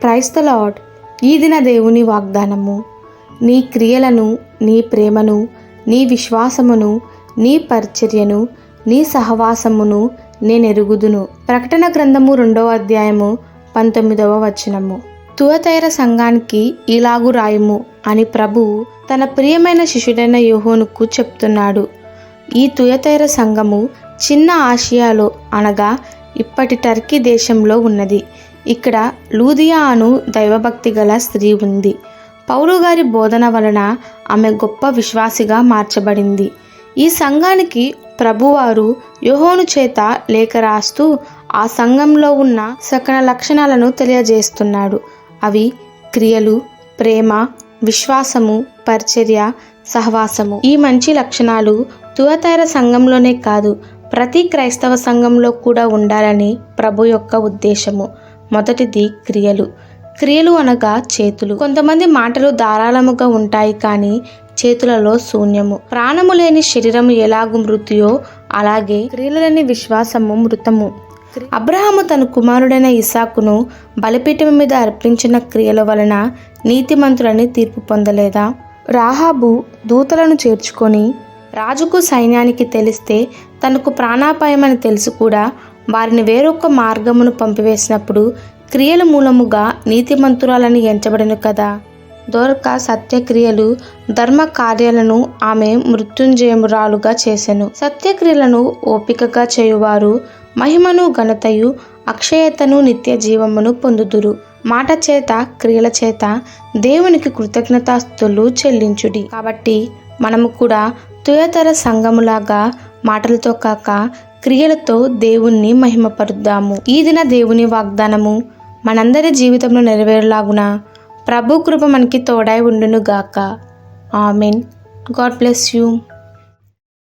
క్రైస్త lord ఈ దిన దేవుని వాగ్దానము. నీ క్రియలను నీ ప్రేమను నీ విశ్వాసమును నీ పరిచర్యను నీ సహవాసమును నేనెరుగుదును ప్రకటన గ్రంథము రెండవ అధ్యాయము పంతొమ్మిదవ వచనము. తువతైర సంఘానికి ఇలాగు రాయము అని ప్రభువు తన ప్రియమైన శిష్యుడైన యోహోనుకు చెప్తున్నాడు. ఈ తుయతైర సంఘము చిన్న ఆసియాలో అనగా ఇప్పటి టర్కీ దేశంలో ఉన్నది. ఇక్కడ లూదియా అను దైవభక్తి గల స్త్రీ ఉంది. పౌలు గారి బోధన వలన ఆమె గొప్ప విశ్వాసిగా మార్చబడింది. ఈ సంఘానికి ప్రభువారు యోహోను చేత లేఖ రాస్తూ ఆ సంఘంలో ఉన్న సకల లక్షణాలను తెలియజేస్తున్నాడు. అవి క్రియలు ప్రేమ విశ్వాసము పరిచర్య సహవాసము. ఈ మంచి లక్షణాలు తువతైర సంఘంలోనే కాదు ప్రతి క్రైస్తవ సంఘంలో కూడా ఉండాలని ప్రభు యొక్క ఉద్దేశము. మొదటిది క్రియలు. క్రియలు అనగా చేతులు. కొంతమంది మాటలు ధారాళముగా ఉంటాయి కానీ చేతులలో శూన్యము. ప్రాణము లేని శరీరము ఎలాగు మృతియో అలాగే క్రియలని విశ్వాసము మృతము. అబ్రహాము తన కుమారుడైన ఇసాకును బలిపీఠం మీద అర్పించిన క్రియల వలన నీతిమంతులని తీర్పు పొందలేదా? రాహాబు దూతలను చేర్చుకొని రాజుకు సైన్యానికి తెలిస్తే తనకు ప్రాణాపాయమని తెలుసు కూడా వారిని వేరొక మార్గమును పంపివేసినప్పుడు క్రియల మూలముగా నీతిమంతురాలని ఎంచబడిన కదా. దొరక సత్యక్రియలు ధర్మ కార్యాలను ఆమె మృత్యుంజయమురాలుగా చేసెను. సత్యక్రియలను ఓపికగా చేయువారు మహిమను ఘనతయు అక్షయతను నిత్య జీవమును పొందుదురు. మాట చేత క్రియల చేత దేవునికి కృతజ్ఞతాస్తులు చెల్లించుడి. కాబట్టి మనము కూడా తుయతర సంఘములాగా మాటలతో కాక క్రియలతో దేవుణ్ణి మహిమపరుద్దాము. ఈ దిన దేవుని వాగ్దానము మనందరి జీవితంలో నెరవేరులాగున. ప్రభు కృప మనకి తోడై ఉండును గాక ఆమెన్. God bless you.